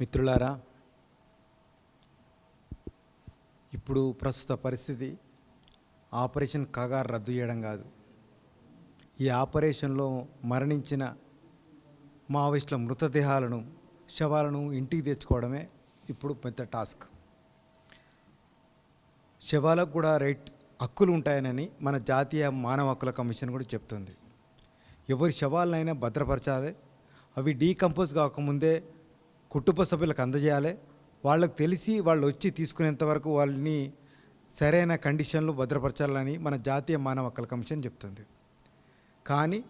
మిత్రులారా ఇప్పుడు ప్రస్తుత పరిస్థితి ఆపరేషన్ కగార్ రద్దు చేయడం కాదు. ఈ ఆపరేషన్లో మరణించిన మావోయిస్టుల మృతదేహాలను శవాలను ఇంటికి తెచ్చుకోవడమే ఇప్పుడు పెద్ద టాస్క్. శవాలకు కూడా రైట్ హక్కులు ఉంటాయనని మన జాతీయ మానవ హక్కుల కమిషన్ కూడా చెప్తుంది. ఎవరి శవాలనైనా భద్రపరచాలి. అవి డీకంపోజ్ కాకముందే కుటుంబ సభ్యులకు అందజేయాలి. వాళ్ళకు తెలిసి వాళ్ళు వచ్చి తీసుకునేంత వరకు వాళ్ళని సరైన కండిషన్లు భద్రపరచాలని మన జాతీయ మానవ హక్కుల కమిషన్ చెప్తుంది. కానీ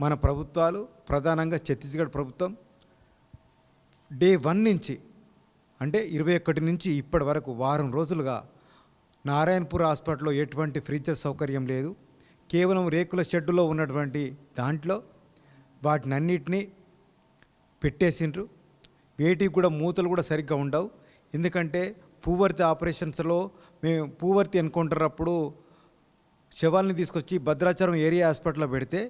మన ప్రభుత్వాలు ప్రధానంగా ఛత్తీస్గఢ్ ప్రభుత్వం డే వన్ నుంచి అంటే ఇరవై ఒకటి నుంచి ఇప్పటి వరకు వారం రోజులుగా నారాయణపూర్ హాస్పిటల్లో ఎటువంటి ఫ్రీజర్ సౌకర్యం లేదు. కేవలం రేకుల షెడ్డులో ఉన్నటువంటి దాంట్లో వాటినన్నిటినీ పెట్టేసిండ్రు. వేటికి కూడా మూతలు కూడా సరిగ్గా ఉండవు. ఎందుకంటే పూవర్తి ఆపరేషన్స్లో మేము పూవర్తి ఎన్కౌంటర్ అప్పుడు శవాల్ని తీసుకొచ్చి భద్రాచలం ఏరియా హాస్పిటల్లో పెడితే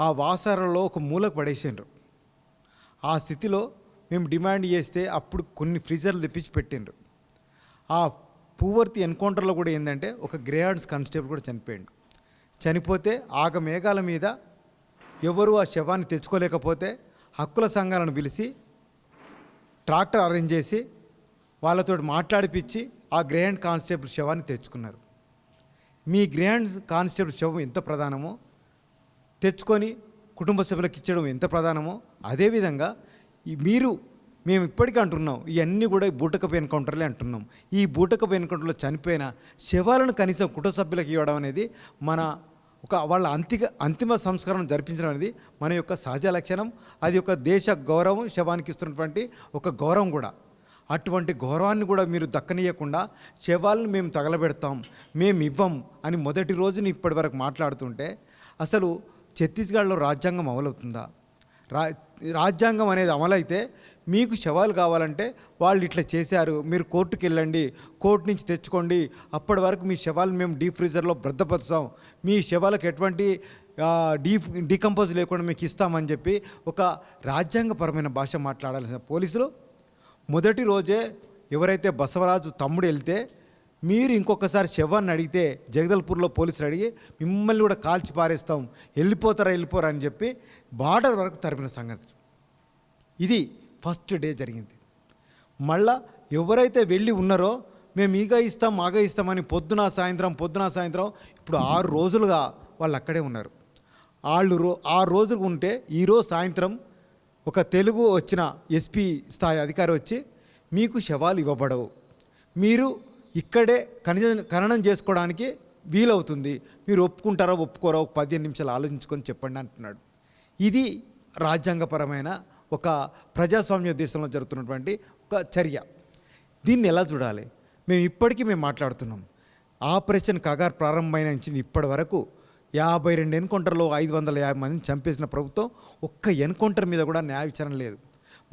ఆ వాసాలలో ఒక మూలకు పడేసిండ్రు. ఆ స్థితిలో మేము డిమాండ్ చేస్తే అప్పుడు కొన్ని ఫ్రీజర్లు తెప్పించి పెట్టిండ్రు. ఆ పూవర్తి ఎన్కౌంటర్లో కూడా ఏంటంటే ఒక గ్రేహార్డ్స్ కానిస్టేబుల్ కూడా చనిపోయిండు. చనిపోతే ఆగ మేఘాల మీద ఎవరు ఆ శవాన్ని తెచ్చుకోలేకపోతే హక్కుల సంఘాలను పిలిచి ట్రాక్టర్ అరేంజ్ చేసి వాళ్ళతో మాట్లాడిపించి ఆ గ్రాండ్ కానిస్టేబుల్ శవాన్ని తెచ్చుకున్నారు. మీ గ్రాండ్ కానిస్టేబుల్ శవం ఎంత ప్రధానమో తెచ్చుకొని కుటుంబ సభ్యులకు ఇచ్చడం ఎంత ప్రధానమో అదేవిధంగా మీరు మేము ఇప్పటికీ అంటున్నాం ఇవన్నీ కూడా ఈ బూటకపు ఎన్కౌంటర్లే అంటున్నాం. ఈ బూటకపు ఎన్కౌంటర్లో చనిపోయిన శవాలను కనీసం కుటుంబ సభ్యులకు ఇవ్వడం అనేది మన ఒక వాళ్ళ అంతిక అంతిమ సంస్కరణ జరిపించడం అనేది మన యొక్క సహజ లక్షణం. అది ఒక దేశ గౌరవం శవానికి ఇస్తున్నటువంటి ఒక గౌరవం కూడా. అటువంటి గౌరవాన్ని కూడా మీరు దక్కనీయకుండా శవాలను మేము తగలబెడతాం మేము ఇవ్వం అని మొదటి రోజుని ఇప్పటి వరకు మాట్లాడుతుంటే అసలు ఛత్తీస్గఢ్లో రాజ్యాంగం అమలవుతుందా? రా రాజ్యాంగం అనేది అమలైతే మీకు శవాలు కావాలంటే వాళ్ళు ఇట్లా చేశారు మీరు కోర్టుకి వెళ్ళండి కోర్టు నుంచి తెచ్చుకోండి అప్పటి వరకు మీ శవాలు మేము డీప్ ఫ్రీజర్లో భద్రపరుస్తాం. మీ శవాలకు ఎటువంటి డీ డీకంపోజ్ లేకుండా మీకు ఇస్తామని చెప్పి ఒక రాజ్యాంగపరమైన భాష మాట్లాడాల్సిన పోలీసులు. మొదటి రోజే ఎవరైతే బసవరాజు తమ్ముడు వెళ్తే మీరు ఇంకొకసారి శవాన్ని అడిగితే జగదల్పూర్లో పోలీసులు అడిగి మిమ్మల్ని కూడా కాల్చి పారేస్తాం. వెళ్ళిపోతారా వెళ్ళిపోరా అని చెప్పి బార్డర్ వరకు తరిపిన సంగతి. ఇది ఫస్ట్ డే జరిగింది. మళ్ళా ఎవరైతే వెళ్ళి ఉన్నారో మేము ఈగా ఇస్తాం మాగా ఇస్తామని పొద్దున సాయంత్రం పొద్దున సాయంత్రం ఇప్పుడు ఆరు రోజులుగా వాళ్ళు అక్కడే ఉన్నారు. వాళ్ళు రో ఆ రోజులు ఉంటే ఈరోజు సాయంత్రం ఒక తెలుగు వచ్చిన ఎస్పీ స్థాయి అధికారి వచ్చి మీకు శవాలు ఇవ్వబడవు. మీరు ఇక్కడే ఖనిజ ఖననం చేసుకోవడానికి వీలవుతుంది. మీరు ఒప్పుకుంటారో ఒప్పుకోరా ఒక పదిహేను నిమిషాలు ఆలోచించుకొని చెప్పండి అంటున్నాడు. ఇది రాజ్యాంగపరమైన ఒక ప్రజాస్వామ్య దేశంలో జరుగుతున్నటువంటి ఒక చర్య. దీన్ని ఎలా చూడాలి? మేము ఇప్పటికీ మేము మాట్లాడుతున్నాం. ఆపరేషన్ కగార్ ప్రారంభమైన నుంచి ఇప్పటి వరకు యాభై రెండు ఎన్కౌంటర్లో ఐదు వందల యాభై మందిని చంపేసిన ప్రభుత్వం ఒక్క ఎన్కౌంటర్ మీద కూడా న్యాయ విచారణ లేదు.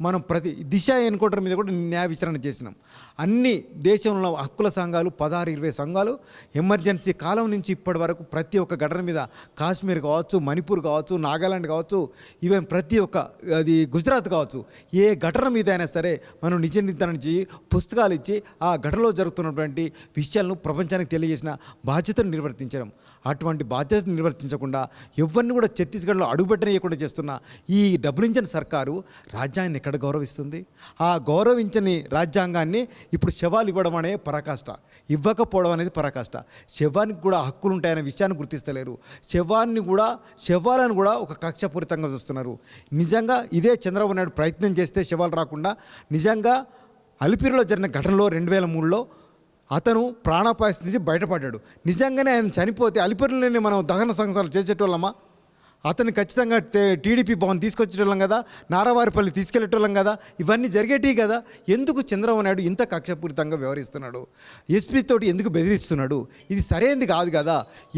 మనం ప్రతి దిశ ఎన్కౌంటర్ మీద కూడా న్యాయ విచారణ చేసినాం. అన్ని దేశంలో హక్కుల సంఘాలు పదహారు ఇరవై సంఘాలు ఎమర్జెన్సీ కాలం నుంచి ఇప్పటి వరకు ప్రతి ఒక్క ఘటన మీద కాశ్మీర్ కావచ్చు మణిపూర్ కావచ్చు నాగాలాండ్ కావచ్చు ఈవెన్ ప్రతి ఒక్క అది గుజరాత్ కావచ్చు ఏ ఘటన మీద అయినా సరే మనం నిజ నిర్ధారణ చేయి పుస్తకాలు ఇచ్చి ఆ ఘటనలో జరుగుతున్నటువంటి విషయాలను ప్రపంచానికి తెలియజేసిన బాధ్యతను నిర్వర్తించడం. అటువంటి బాధ్యతను నిర్వర్తించకుండా ఎవరిని కూడా ఛత్తీస్గఢ్లో అడుగుపెట్టనీయకుండా చేస్తున్న ఈ డబ్బులించిన ఇంజన్ సర్కారు రాజ్యాన్ని ఎక్కడ గౌరవిస్తుంది. ఆ గౌరవించని రాజ్యాంగాన్ని ఇప్పుడు శవాలు ఇవ్వడం అనే పరాకాష్ట. ఇవ్వకపోవడం అనేది పరాకాష్ట. శవానికి కూడా హక్కులు ఉంటాయనే విషయాన్ని గుర్తిస్తలేరు. శవాన్ని కూడా శవాలను కూడా ఒక కక్షపూరితంగా చూస్తున్నారు. నిజంగా ఇదే చంద్రబాబు నాయుడు ప్రయత్నం చేస్తే శవాలు రాకుండా నిజంగా అలిపిరిలో జరిగిన ఘటనలో రెండు వేల మూడులో అతను ప్రాణాపాయ స్థితి నుంచి బయటపడ్డాడు. నిజంగానే ఆయన చనిపోతే అలిపిరిలోనే మనం దహన సంస్థలు చేసేటోళ్ళమా? అతను ఖచ్చితంగా టీడీపీ భవన్ తీసుకొచ్చేటోళ్ళం కదా నారావారిపల్లి తీసుకెళ్ళేటోళ్ళం కదా ఇవన్నీ జరిగేటివి కదా. ఎందుకు చంద్రబాబు నాయుడు ఇంత కక్షపూరితంగా వ్యవహరిస్తున్నాడు? ఎస్పీ తోటి ఎందుకు బెదిరిస్తున్నాడు? ఇది సరైనది కాదు కదా.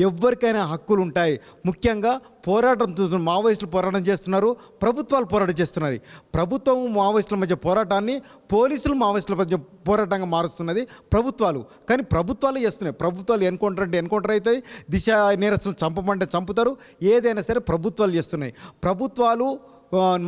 ఎవరికైనా హక్కులు ఉంటాయి ముఖ్యంగా పోరాటం మావోయిస్టులు పోరాటం చేస్తున్నారు ప్రభుత్వాలు పోరాటం చేస్తున్నాయి ప్రభుత్వం మావోయిస్టుల మధ్య పోరాటాన్ని పోలీసులు మావోయిస్టుల మధ్య పోరాటంగా మారుస్తున్నది ప్రభుత్వాలు. కానీ ప్రభుత్వాలు చేస్తున్నాయి. ప్రభుత్వాలు ఎన్కౌంటర్ అంటే ఎన్కౌంటర్ అవుతాయి దిశ నేరస్తులు చంపమంటే చంపుతారు ఏదైనా సరే ప్రభుత్వాలు చేస్తున్నాయి. ప్రభుత్వాలు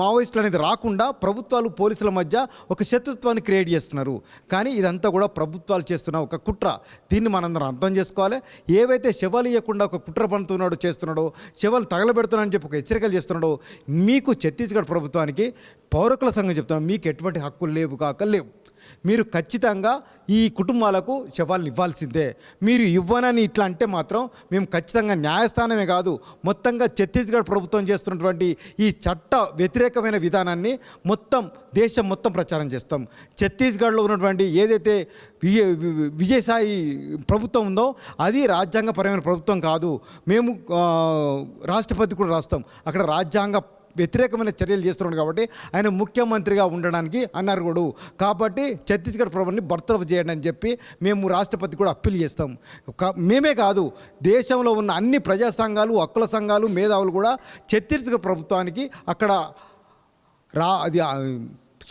మావోయిస్టులు అనేది రాకుండా ప్రభుత్వాలు పోలీసుల మధ్య ఒక శత్రుత్వాన్ని క్రియేట్ చేస్తున్నారు. కానీ ఇదంతా కూడా ప్రభుత్వాలు చేస్తున్న ఒక కుట్ర. దీన్ని మనందరం అర్థం చేసుకోవాలి. ఏవైతే శవాలు ఇవ్వకుండా ఒక కుట్ర పనుతున్నాడో చేస్తున్నాడో శవాలు తగలబెడుతున్నాడని చెప్పి ఒక హెచ్చరికలు చేస్తున్నాడో మీకు ఛత్తీస్గఢ్ ప్రభుత్వానికి పౌరకుల సంఘం చెప్తున్నాను మీకు ఎటువంటి హక్కులు లేవు కాక లేవు. మీరు ఖచ్చితంగా ఈ కుటుంబాలకు శవాలను ఇవ్వాల్సిందే. మీరు ఇవ్వనని ఇట్లా అంటే మాత్రం మేము ఖచ్చితంగా న్యాయస్థానమే కాదు మొత్తంగా ఛత్తీస్గఢ్ ప్రభుత్వం చేస్తున్నటువంటి ఈ చట్ట వ్యతిరేకమైన విధానాన్ని మొత్తం దేశం మొత్తం ప్రచారం చేస్తాం. ఛత్తీస్గఢ్లో ఉన్నటువంటి ఏదైతే విజయ వి- విజయసాయి ప్రభుత్వం ఉందో అది రాజ్యాంగపరమైన ప్రభుత్వం కాదు. మేము రాష్ట్రపతి కూడా రాస్తాం. అక్కడ రాజ్యాంగ వ్యతిరేకమైన చర్యలు చేస్తున్నాడు కాబట్టి ఆయన ముఖ్యమంత్రిగా ఉండడానికి అన్నారు కూడా. కాబట్టి ఛత్తీస్గఢ్ ప్రభుత్వాన్ని బర్తరఫ్ చేయండి అని చెప్పి మేము రాష్ట్రపతి కూడా అప్పీల్ చేస్తాం. కా- మేమే కాదు దేశంలో ఉన్న అన్ని ప్రజా సంఘాలు హక్కుల సంఘాలు మేధావులు కూడా ఛత్తీస్గఢ్ ప్రభుత్వానికి అక్కడ రా అది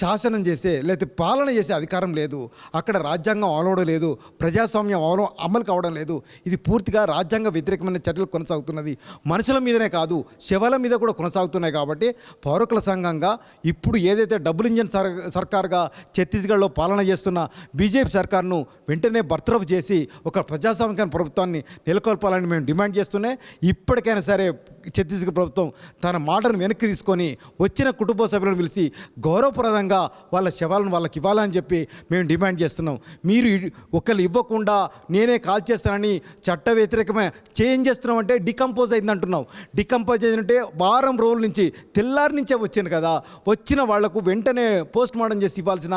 శాసనం చేసే లేకపోతే పాలన చేసే అధికారం లేదు. అక్కడ రాజ్యాంగం అవలవడం లేదు. ప్రజాస్వామ్యం అవలం అమలు కావడం లేదు. ఇది పూర్తిగా రాజ్యాంగ వ్యతిరేకమైన చర్యలు కొనసాగుతున్నది. మనుషుల మీదనే కాదు శవాల మీద కూడా కొనసాగుతున్నాయి కాబట్టి పౌరకుల సంఘంగా ఇప్పుడు ఏదైతే డబుల్ ఇంజన్ సర్ సర్కార్గా ఛత్తీస్గఢ్లో పాలన చేస్తున్న బీజేపీ సర్కార్ను వెంటనే బర్తరఫ్ చేసి ఒక ప్రజాస్వామిక ప్రభుత్వాన్ని నెలకొల్పాలని మేము డిమాండ్ చేస్తున్నాయి ఇప్పటికైనా సరే ఛత్తీస్గఢ్ ప్రభుత్వం తన మాటను వెనక్కి తీసుకొని వచ్చిన కుటుంబ సభ్యులను పిలిచి గౌరవప్రదంగా వాళ్ళ శవాలను వాళ్ళకి ఇవ్వాలని చెప్పి మేము డిమాండ్ చేస్తున్నాం. మీరు ఒకళ్ళు ఇవ్వకుండా నేనే కాల్ చేస్తానని చట్ట వ్యతిరేకమైన చేంజ్ చేస్తున్నాం అంటే డికంపోజ్ అయింది అంటున్నావు డికంపోజ్ అయిందంటే వారం రోజుల నుంచి తెల్లారి నుంచే వచ్చింది కదా. వచ్చిన వాళ్ళకు వెంటనే పోస్ట్ మార్టం చేసి ఇవ్వాల్సిన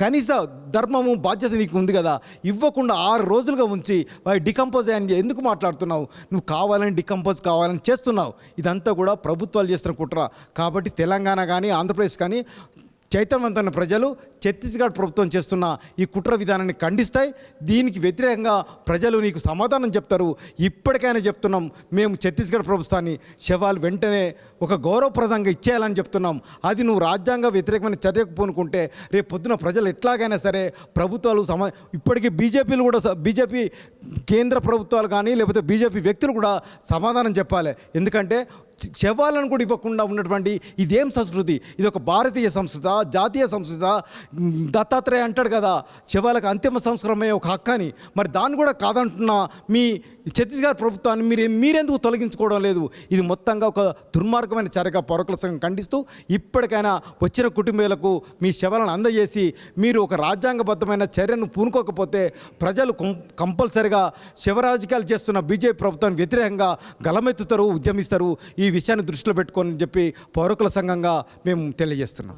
కనీస ధర్మము బాధ్యత నీకు ఉంది కదా. ఇవ్వకుండా ఆరు రోజులుగా ఉంచి వారి డికంపోజ్ అయ్యని ఎందుకు మాట్లాడుతున్నావు? నువ్వు కావాలని డికంపోజ్ కావాలని చేస్తున్నావు. ఇదంతా కూడా ప్రభుత్వాలు చేస్తున్న కుట్ర. కాబట్టి తెలంగాణ కానీ ఆంధ్రప్రదేశ్ కానీ చైతన్యవంతమైన ప్రజలు ఛత్తీస్గఢ్ ప్రభుత్వం చేస్తున్న ఈ కుట్ర విధానాన్ని ఖండిస్తాయి. దీనికి వ్యతిరేకంగా ప్రజలు నీకు సమాధానం చెప్తారు. ఇప్పటికైనా చెప్తున్నాం మేము ఛత్తీస్గఢ్ ప్రభుత్వాన్ని శవాలు వెంటనే ఒక గౌరవప్రదంగా ఇచ్చేయాలని చెప్తున్నాం. అది నువ్వు రాజ్యాంగ వ్యతిరేకమైన చర్యకు పూనుకుంటే రేపు పొద్దున ప్రజలు ఎట్లాగైనా సరే ప్రభుత్వాలు సమా ఇప్పటికీ బీజేపీలు కూడా స- బీజేపీ కేంద్ర ప్రభుత్వాలు కానీ లేకపోతే బీజేపీ వ్యక్తులు కూడా సమాధానం చెప్పాలి. ఎందుకంటే శవాలను కూడా ఇవ్వకుండా ఉన్నటువంటి ఇదేం సంస్కృతి? ఇది ఒక భారతీయ సంస్కృత జాతీయ సంస్కృత దత్తాత్రేయ అంటాడు కదా. శవాలకు అంతిమ సంస్కారమే ఒక హక్కు అని. మరి దాన్ని కూడా కాదంటున్న మీ ఛత్తీస్గఢ్ ప్రభుత్వాన్ని మీరు మీరెందుకు తొలగించుకోవడం లేదు? ఇది మొత్తంగా ఒక దుర్మార్గమైన చర్యగా పౌరకుల సంఘం ఖండిస్తూ ఇప్పటికైనా వచ్చిన కుటుంబీలకు మీ శవాలను అందజేసి మీరు ఒక రాజ్యాంగబద్ధమైన చర్యను పూనుకోకపోతే ప్రజలు కం- కంపల్సరిగా శివరాజకీయాలు చేస్తున్న బీజేపీ ప్రభుత్వానికి వ్యతిరేకంగా గలమెత్తుతారు ఉద్యమిస్తారు. ఈ విషయాన్ని దృష్టిలో పెట్టుకొని చెప్పి పౌరకుల సంఘంగా మేము తెలియజేస్తున్నాం.